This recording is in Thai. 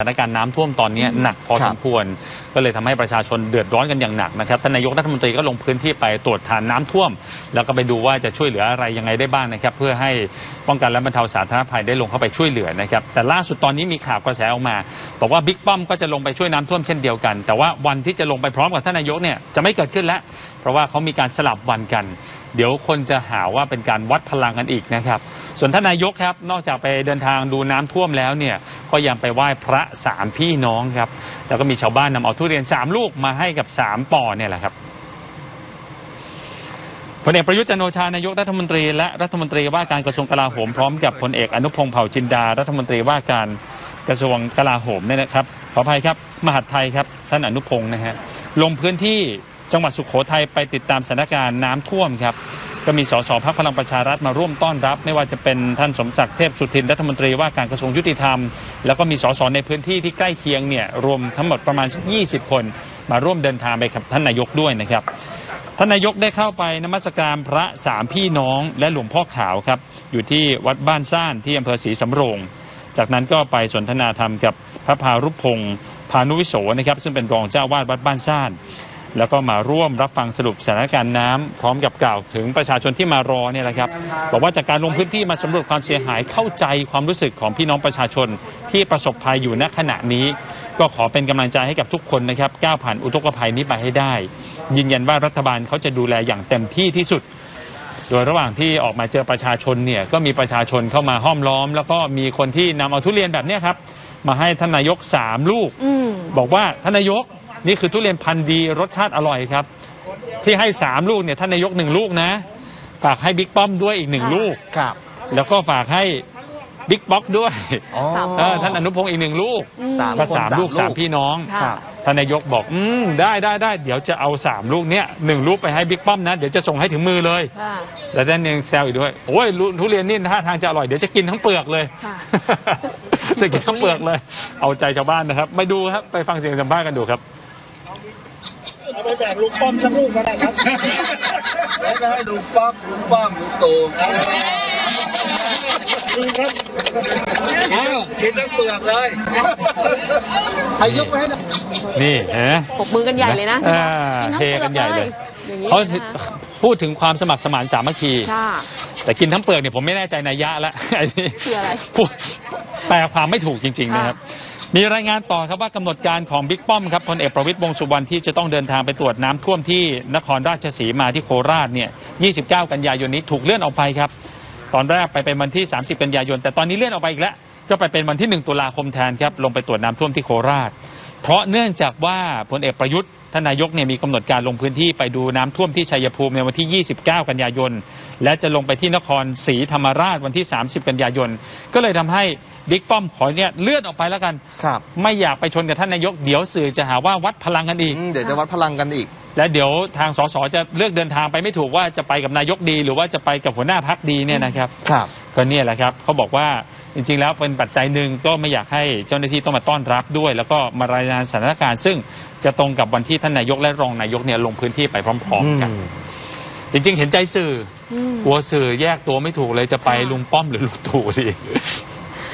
สถานการณ์น้ำท่วมตอนนี้หนักพอครับสมควร ก็เลยทำให้ประชาชนเดือดร้อนกันอย่างหนักนะครับท่านนายกรัฐมนตรีก็ลงพื้นที่ไปตรวจทานน้ำท่วม แล้วก็ไปดูว่าจะช่วยเหลืออะไรยังไงได้บ้างนะครับ เพื่อให้ป้องกันและบรรเทาสาธารณภัยได้ลงเข้าไปช่วยเหลือนะครับ แต่ล่าสุดตอนนี้มีข่าวกระแสออกมา บอกว่าบิ๊กป้อมก็จะลงไปช่วยน้ำท่วมเช่นเดียวกัน แต่ว่าวันที่จะลงไปพร้อมกับท่านนายกเนี่ยจะไม่เกิดขึ้นแล้ว เพราะว่าเขามีการสลับวันกันเดี๋ยวคนจะหาว่าเป็นการวัดพลังกันอีกนะครับ ส่วนท่านนายกครับ นอกจากไปเดินทางดูน้ำท่วมแล้วเนี่ย ก็ยังไปไหว้พระสามพี่น้องครับ แล้วก็มีชาวบ้านนำเอาทุเรียนสามลูกมาให้กับสามป่อเนี่ยแหละครับพลเอกประยุทธ์จันโอชานายกรัฐมนตรีและรัฐมนตรีว่าการกระทรวงกลาโหมพร้อมกับพลเอกอนุพงศ์เผ่าจินดา รัฐมนตรีว่าการกระทรวงกลาโหมเนี่ยนะครับขออภัยครับ มหาดไทยครับ ท่านอนุพงศ์นะฮะลงพื้นที่จังหวัดสุขโขทัยไปติดตามสถานการณ์น้ำท่วมครับ ก็มีสสพักพลังประชารัฐมาร่วมต้อนรับ ไม่ว่าจะเป็นท่านสมศักดิ์เทพสุทินรัฐมนตรีว่าการกระทรวงยุติธรรม แล้วก็มีสสในพื้นที่ที่ใกล้เคียงเนี่ยรวมทั้งหมดประมาณสัก20 คน มาร่วมเดินทางไปกับท่านนายกด้วยนะครับท่านนายกได้เข้าไปนมัสการพระสามพี่น้องและหลวงพ่อขาวครับอยู่ที่วัดบ้านซ่านที่อำเภอศรีสำโรง จากนั้นก็ไปสนทนาธรรมกับพระพารุพงศ์พานุวิโสนะครับซึ่งเป็นรองเจ้าวาดวัดบ้านซ่าน แล้วก็มาร่วมรับฟังสรุปสถานการณ์น้ำพร้อมกับกล่าวถึงประชาชนที่มารอเนี่ยแหละครับบอกว่าจากการลงพื้นที่มาสำรวจความเสียหายเข้าใจความรู้สึกของพี่น้องประชาชนที่ประสบภัยอยู่ณขณะนี้ ก็ขอเป็นกำลังใจให้กับทุกคนนะครับก้าวผ่านอุทกภัยนี้ไปให้ได้ ยืนยันว่ารัฐบาลเขาจะดูแลอย่างเต็มที่ที่สุด โดยระหว่างที่ออกมาเจอประชาชนเนี่ยก็มีประชาชนเข้ามาห้อมล้อม แล้วก็มีคนที่นำเอาทุเรียนแบบเนี้ยครับมาให้ท่านนายกสามลูกอืมบอกว่าท่านนายก นี่คือทุเรียนพันธุ์ดีรสชาติอร่อยครับ ที่ให้สามลูกเนี่ยท่านนายกหนึ่งลูกนะ ฝากให้บิ๊กป้อมด้วยอีกหนึ่งค่ะลูก ครับแล้วก็ฝากให้บิ๊กป๊อกด้วยอ๋อสามเออท่านอนุพงศ์อีกหนึ่งลูกสาม ก็คนสามลูกสามพี่น้อง ค่ะ ครับ ท่านนายกบอก อืมได้ได้ได้เดี๋ยวจะเอาสามลูกเนี้ยหนึ่งลูกไปให้บิ๊กป้อมนะ เดี๋ยวจะส่งให้ถึงมือเลย ค่ะ แล้วท่านยังแซวอีกด้วย โอ้ยลูทุเรียนนี่ท่าทางจะอร่อย เดี๋ยวจะกินทั้งเปลือกเลย ค่ะ จะกินทั้งเปลือกเลย เอาใจชาวบ้านนะครับ ไปดูครับ ไปฟังเสียงสัมภาษณ์กันดูครับ เอาไปแบ่งลุงป้อมสักลูกก็ได้ครับแล้วก็ให้ลุงป้อมลุงป้อมลุงตู่ลุงครับอ้าวกินทั้งเปลือกเลยใครยกไปให้นะนี่เห็นไหมปกมือกันใหญ่เลยนะอ่ากินทั้งเฮเปลืกัอกนใหญ่เลยอย่างนี้เขานะคะพูดถึงความสมัครสมานสามัคคีค่ะแต่กินทั้งเปลือกเนี่ยผมไม่แน่ใจนัยยะแล้วไอ้นี่คืออะไรพูดแปลความไม่ถูกจริง ๆ นะครับ มีรายงานต่อครับว่ากำหนดการของบิ๊กป้อมครับพลเอกประวิตยวงสุวรรณที่จะต้องเดินทางไปตรวจน้ำท่วมที่นครราชสีมาที่โคราชเนี่ย 29 กันยายนนี้ถูกเลื่อนออกไปครับ ตอนแรกไปเป็นวันที่ 30 กันยายน แต่ตอนนี้เลื่อนออกไปอีกแล้ว ก็ไปเป็นวันที่ 1 ตุลาคมแทนครับ ลงไปตรวจน้ำท่วมที่โคราช เพราะเนื่องจากว่าพลเอกประยุทธ์ ท่านนายกเนี่ยมีกำหนดการลงพื้นที่ไปดูน้ำท่วมที่ชัยภูมิในวันที่ 29 กันยายน และจะลงไปที่นครศรีธรรมราชวันที่ 30 กันยายน ก็เลยทำให้บิ๊กป้อมขอเนี่ยเลื่อนออกไปแล้วกันครับไม่อยากไปชนกับท่านนายก เดี๋ยวสื่อจะหาว่าวัดพลังกันอีกอืมเดี๋ยวจะวัดพลังกันอีก และเดี๋ยวทางสสจะเลือกเดินทางไปไม่ถูกว่าจะไปกับนายกดี หรือว่าจะไปกับหัวหน้าพักดีเนี่ยนะครับ ครับ ก็เนี่ยแหละครับเขาบอกว่า จริงๆ แล้วเป็นปัจจัยหนึ่งก็ไม่อยากให้เจ้าหน้าที่ต้องมาต้อนรับด้วย แล้วก็มารายงานสถานการณ์ ซึ่งจะตรงกับวันที่ท่านนายกและรองนายกเนี่ยลงพื้นที่ไปพร้อม ๆ กัน จริง ๆ เห็นใจสื่ออกลัวสื่อแยกตัวไม่ถูกเลยจะไปค่ะลุงป้อมหรือลุงตู่ดี